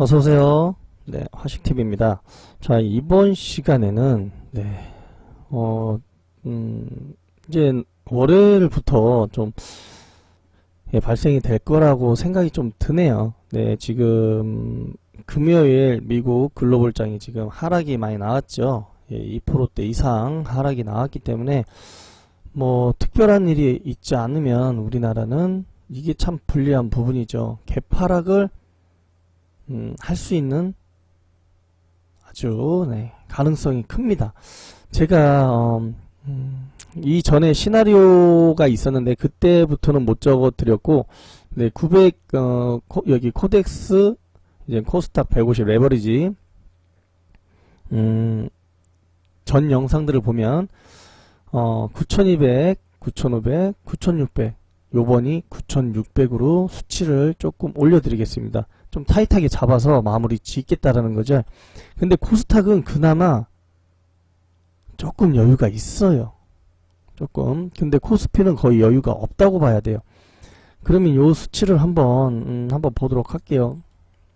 어서오세요. 네, 화식TV입니다. 자, 이번 시간에는, 네, 어, 음, 이제 월요일부터 좀, 예, 발생이 될 거라고 생각이 좀 드네요. 네, 지금, 금요일 미국 글로벌장이 지금 하락이 많이 나왔죠. 예, 2%대 이상 하락이 나왔기 때문에, 뭐, 특별한 일이 있지 않으면 우리나라는 이게 참 불리한 부분이죠. 개파락을 음, 할 수 있는 아주 네, 가능성이 큽니다. 제가 어, 음, 이 전에 시나리오가 있었는데 그때부터는 못 적어 드렸고 네, 900 어, 코- 여기 코덱스 이제 코스닥 150 레버리지 음, 전 영상들을 보면 어, 9200, 9500, 9600 요번이 9600으로 수치를 조금 올려드리겠습니다. 좀 타이트하게 잡아서 마무리 짓겠다라는 거죠. 근데 코스닥은 그나마 조금 여유가 있어요. 조금. 근데 코스피는 거의 여유가 없다고 봐야 돼요. 그러면 요 수치를 한번 음, 한번 보도록 할게요.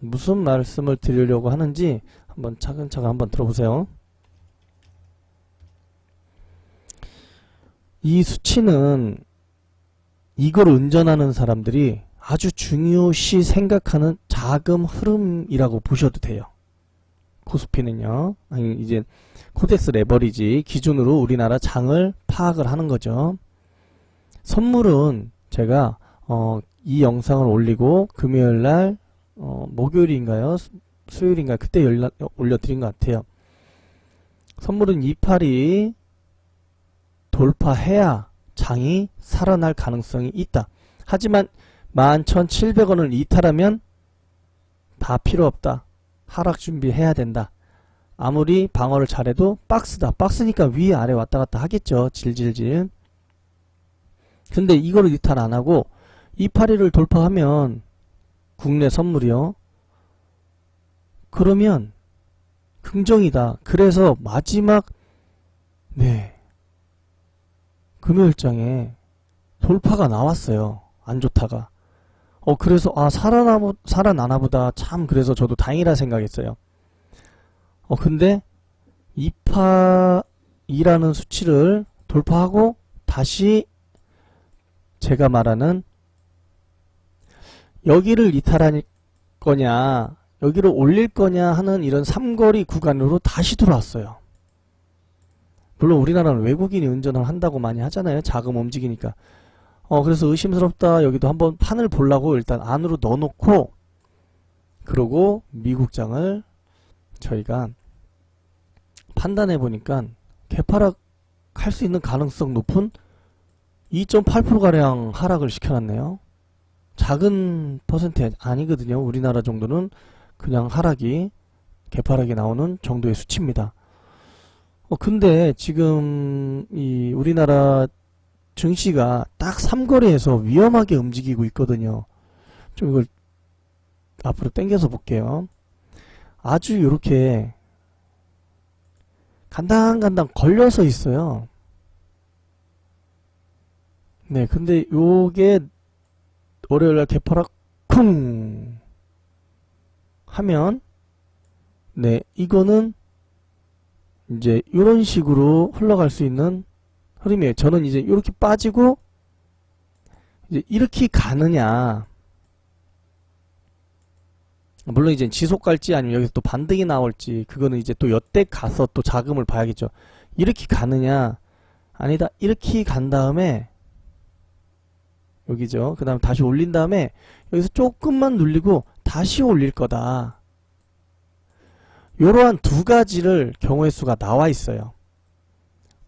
무슨 말씀을 드리려고 하는지 한번 차근차근 한번 들어보세요. 이 수치는 이걸 운전하는 사람들이 아주 중요시 생각하는 자금 흐름이라고 보셔도 돼요. 코스피는요. 아니 이제 코덱스 레버리지 기준으로 우리나라 장을 파악을 하는 거죠. 선물은 제가 어, 이 영상을 올리고 금요일 날 어, 목요일인가요? 수- 수요일인가 그때 연락 올려드린 것 같아요. 선물은 이파리 돌파해야 장이 살아날 가능성이 있다. 하지만 11,700원을 이탈하면 다 필요 없다. 하락 준비해야 된다. 아무리 방어를 잘해도 박스다. 박스니까 위 아래 왔다 갔다 하겠죠. 질질질. 근데 이거를 이탈 안 하고 이파리를 돌파하면 국내 선물이요. 그러면 긍정이다. 그래서 마지막 네 금요일장에 돌파가 나왔어요. 안 좋다가. 어, 그래서, 아, 살아나보, 살아나나 보다. 참, 그래서 저도 다행이라 생각했어요. 어, 근데, 2파이라는 수치를 돌파하고, 다시, 제가 말하는, 여기를 이탈할 거냐, 여기를 올릴 거냐 하는 이런 삼거리 구간으로 다시 들어왔어요. 물론 우리나라는 외국인이 운전을 한다고 많이 하잖아요. 자금 움직이니까. 어, 그래서 의심스럽다. 여기도 한번 판을 보려고 일단 안으로 넣어놓고, 그러고 미국장을 저희가 판단해 보니까 개파락 할 수 있는 가능성 높은 2.8%가량 하락을 시켜놨네요. 작은 퍼센트 아니거든요. 우리나라 정도는 그냥 하락이, 개파락이 나오는 정도의 수치입니다. 어, 근데 지금 이 우리나라 증시가 딱 삼거리에서 위험하게 움직이고 있거든요. 좀 이걸 앞으로 당겨서 볼게요. 아주 이렇게 간당간당 걸려서 있어요. 네, 근데 요게 월요일날 개파락 쿵 하면 네, 이거는 이제 이런 식으로 흘러갈 수 있는 흐름이에요. 저는 이제 이렇게 빠지고 이제 이렇게 가느냐 물론 이제 지속 갈지 아니면 여기서 또 반등이 나올지 그거는 이제 또 여태 가서 또 자금을 봐야겠죠. 이렇게 가느냐 아니다 이렇게 간 다음에 여기죠. 그 다음에 다시 올린 다음에 여기서 조금만 눌리고 다시 올릴 거다. 이러한 두 가지를 경우의 수가 나와 있어요.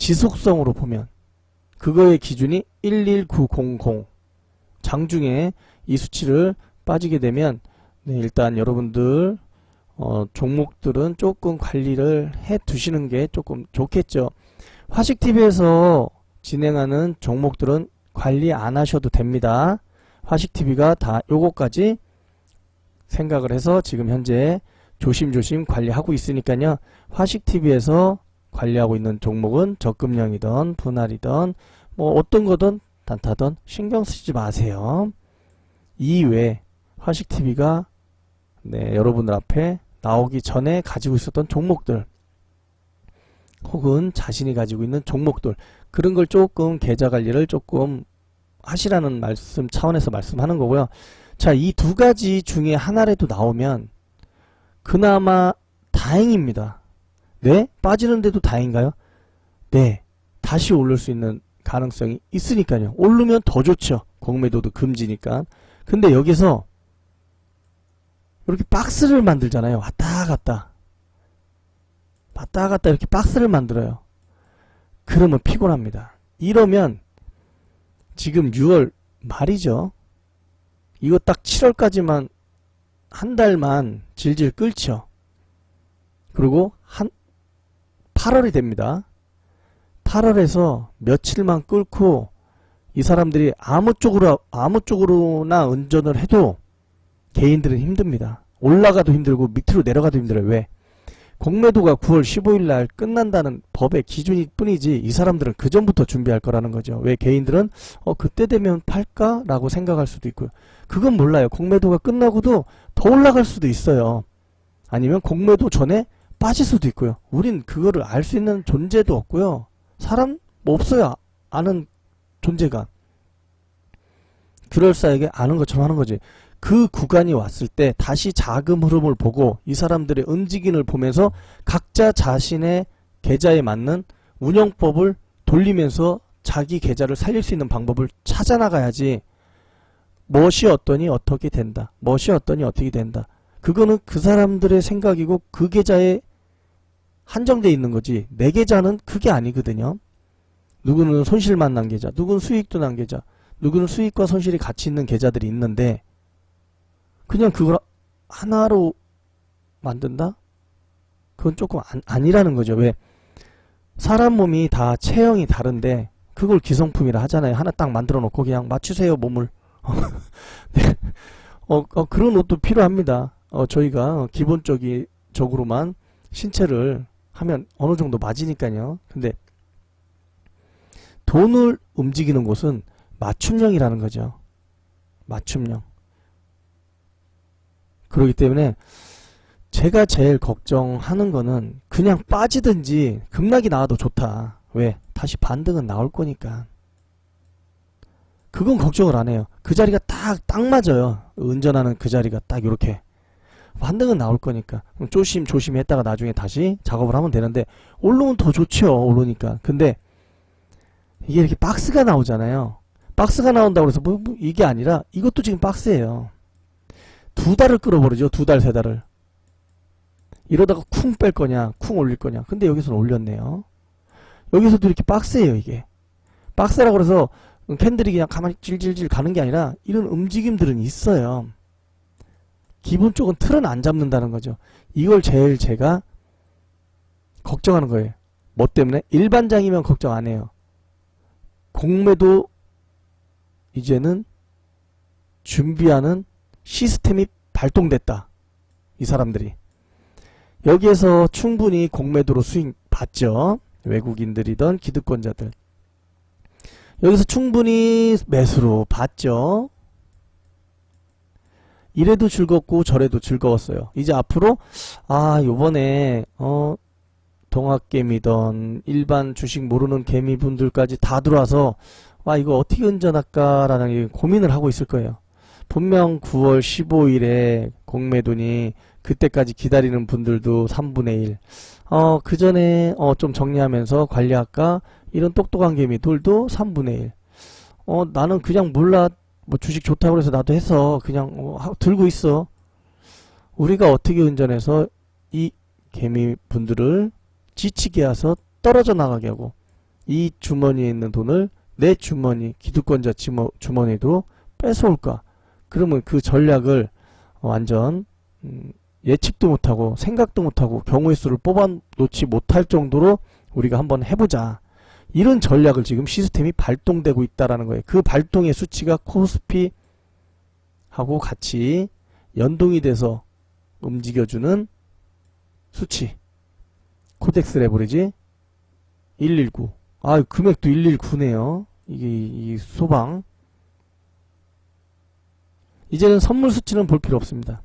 지속성으로 보면 그거의 기준이 11900 장중에 이 수치를 빠지게 되면 네, 일단 여러분들 어, 종목들은 조금 관리를 해 두시는 게 조금 좋겠죠. 화식TV에서 진행하는 종목들은 관리 안 하셔도 됩니다. 화식TV가 다 요거까지 생각을 해서 지금 현재 조심조심 관리하고 있으니까요. 화식TV에서 관리하고 있는 종목은 적금형이든 분할이든 뭐 어떤 거든 단타든 신경 쓰지 마세요. 이외에 화식TV가 네, 여러분들 앞에 나오기 전에 가지고 있었던 종목들 혹은 자신이 가지고 있는 종목들 그런 걸 조금 계좌 관리를 조금 하시라는 말씀 차원에서 말씀하는 거고요. 자, 이 두 가지 중에 하나라도 나오면 그나마 다행입니다. 네? 빠지는데도 다행인가요? 네. 다시 오를 수 있는 가능성이 있으니까요. 오르면 더 좋죠. 공매도도 금지니까. 근데 여기서 이렇게 박스를 만들잖아요. 왔다 갔다. 왔다 갔다 이렇게 박스를 만들어요. 그러면 피곤합니다. 이러면 지금 6월 말이죠. 이거 딱 7월까지만 한 달만 질질 끌죠. 그리고 한 8월이 됩니다. 8월에서 며칠만 끌고 이 사람들이 아무 쪽으로 아무 쪽으로나 운전을 해도 개인들은 힘듭니다. 올라가도 힘들고 밑으로 내려가도 힘들어요. 왜? 공매도가 9월 15일 날 끝난다는 법의 기준일 뿐이지 이 사람들은 그 전부터 준비할 거라는 거죠. 왜 개인들은 어 그때 되면 팔까 라고 생각할 수도 있고요. 그건 몰라요. 공매도가 끝나고도 더 올라갈 수도 있어요. 아니면 공매도 전에 빠질 수도 있고요. 우린 그거를 알 수 있는 존재도 없고요. 사람 뭐 없어요. 아는 존재가. 그럴싸하게 아는 것처럼 하는 거지. 그 구간이 왔을 때 다시 자금 흐름을 보고 이 사람들의 움직임을 보면서 각자 자신의 계좌에 맞는 운영법을 돌리면서 자기 계좌를 살릴 수 있는 방법을 찾아 나가야지 무엇이 어떠니 어떻게 된다. 무엇이 어떠니 어떻게 된다. 그거는 그 사람들의 생각이고 그 계좌에 한정돼 있는 거지 내 계좌는 그게 아니거든요. 누구는 손실만 난 계좌, 누구는 수익도 난 계좌, 누구는 수익과 손실이 같이 있는 계좌들이 있는데 그냥 그걸 하나로 만든다? 그건 조금 안, 아니라는 거죠. 왜? 사람 몸이 다 체형이 다른데 그걸 기성품이라 하잖아요. 하나 딱 만들어 놓고 그냥 맞추세요 몸을. 네. 어, 어, 그런 옷도 필요합니다. 어, 저희가 기본적으로만 신체를 하면 어느 정도 맞으니까요. 근데 돈을 움직이는 곳은 맞춤형이라는 거죠. 맞춤형. 그렇기 때문에 제가 제일 걱정하는 거는 그냥 빠지든지 급락이 나와도 좋다. 왜? 다시 반등은 나올 거니까. 그건 걱정을 안 해요. 그 자리가 딱, 딱 맞아요. 운전하는 그 자리가 딱 이렇게. 반등은 나올 거니까. 조심, 조심 했다가 나중에 다시 작업을 하면 되는데, 올라오면 더 좋죠. 오르니까. 근데, 이게 이렇게 박스가 나오잖아요. 박스가 나온다고 해서 뭐, 뭐 이게 아니라, 이것도 지금 박스예요. 두 달을 끌어버리죠. 두 달, 세 달을. 이러다가 쿵 뺄 거냐, 쿵 올릴 거냐. 근데 여기서는 올렸네요. 여기서도 이렇게 박스예요, 이게. 박스라고 그래서 캔들이 그냥 가만히 질질질 가는 게 아니라 이런 움직임들은 있어요. 기본적인 틀은 안 잡는다는 거죠. 이걸 제일 제가 걱정하는 거예요. 뭐 때문에? 일반장이면 걱정 안 해요. 공매도 이제는 준비하는 시스템이 발동됐다. 이 사람들이. 여기에서 충분히 공매도로 수익 받죠. 외국인들이던 기득권자들. 여기서 충분히 매수로 봤죠. 이래도 즐겁고 저래도 즐거웠어요. 이제 앞으로 아 요번에 어 동학개미던 일반 주식 모르는 개미분들까지 다 들어와서 와 이거 어떻게 운전할까라는 고민을 하고 있을 거예요. 분명 9월 15일에 공매도니 그때까지 기다리는 분들도 3분의 1. 어, 그 전에 어, 좀 정리하면서 관리할까? 이런 똑똑한 개미들도 3분의 1. 어, 나는 그냥 몰라. 뭐 주식 좋다고 해서 나도 해서 그냥 어, 하, 들고 있어. 우리가 어떻게 운전해서 이 개미 분들을 지치게 해서 떨어져 나가게 하고 이 주머니에 있는 돈을 내 주머니 기득권자 주머니로 뺏어올까? 그러면 그 전략을 완전 음, 예측도 못하고 생각도 못하고 경우의 수를 뽑아 놓지 못할 정도로 우리가 한번 해보자. 이런 전략을 지금 시스템이 발동되고 있다라는 거예요. 그 발동의 수치가 코스피하고 같이 연동이 돼서 움직여주는 수치. 코덱스 레버리지 119. 아, 금액도 119네요. 이게 이 소방. 이제는 선물 수치는 볼 필요 없습니다.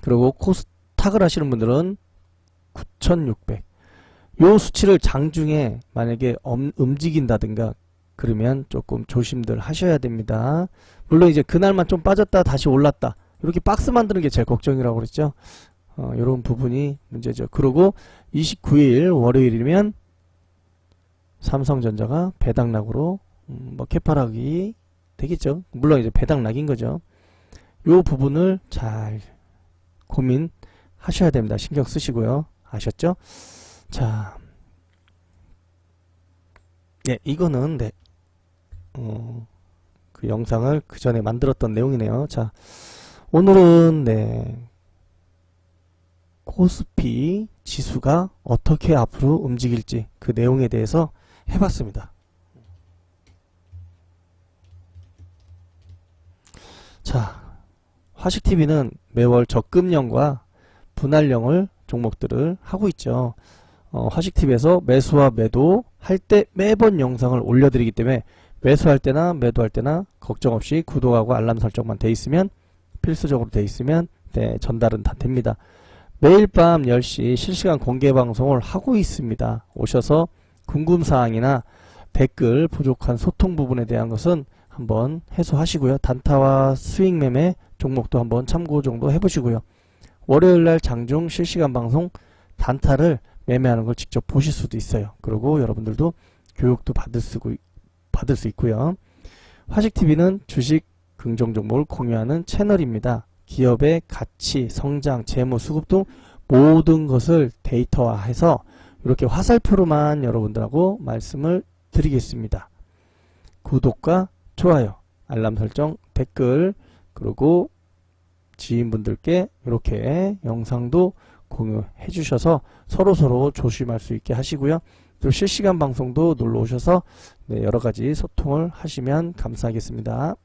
그리고 코스닥을 하시는 분들은 9,600. 요 수치를 장중에 만약에 엄- 움직인다든가 그러면 조금 조심들 하셔야 됩니다. 물론 이제 그날만 좀 빠졌다 다시 올랐다. 이렇게 박스 만드는 게 제일 걱정이라고 그랬죠. 어, 이런 부분이 문제죠. 그리고 29일 월요일이면 삼성전자가 배당락으로 음, 뭐 캐파락이 되겠죠. 물론 이제 배당락인 거죠. 요 부분을 잘 고민하셔야 됩니다. 신경 쓰시고요. 아셨죠? 자, 네, 이거는 네, 어, 그 영상을 그 전에 만들었던 내용이네요. 자, 오늘은 네, 코스피 지수가 어떻게 앞으로 움직일지 그 내용에 대해서 해봤습니다. 자, 화식TV는 매월 적금령과 분할령을 종목들을 하고 있죠. 어, 화식TV에서 매수와 매도 할 때 매번 영상을 올려드리기 때문에 매수할 때나 매도할 때나 걱정 없이 구독하고 알람 설정만 돼 있으면 필수적으로 돼 있으면 네, 전달은 다 됩니다. 매일 밤 10시 실시간 공개 방송을 하고 있습니다. 오셔서 궁금사항이나 댓글 부족한 소통 부분에 대한 것은 한번 해소하시고요. 단타와 스윙 매매 종목도 한번 참고 정도 해보시고요. 월요일날 장중 실시간 방송 단타를 매매하는 걸 직접 보실 수도 있어요. 그리고 여러분들도 교육도 받을 수, 받을 수 있고요. 화식TV는 주식 긍정 정보를 공유하는 채널입니다. 기업의 가치, 성장, 재무, 수급 등 모든 것을 데이터화해서 이렇게 화살표로만 여러분들하고 말씀을 드리겠습니다. 구독과 좋아요, 알람 설정, 댓글, 그리고 지인분들께 이렇게 영상도 공유해 주셔서 서로서로 조심할 수 있게 하시고요. 또 실시간 방송도 놀러 오셔서 네, 여러 가지 소통을 하시면 감사하겠습니다.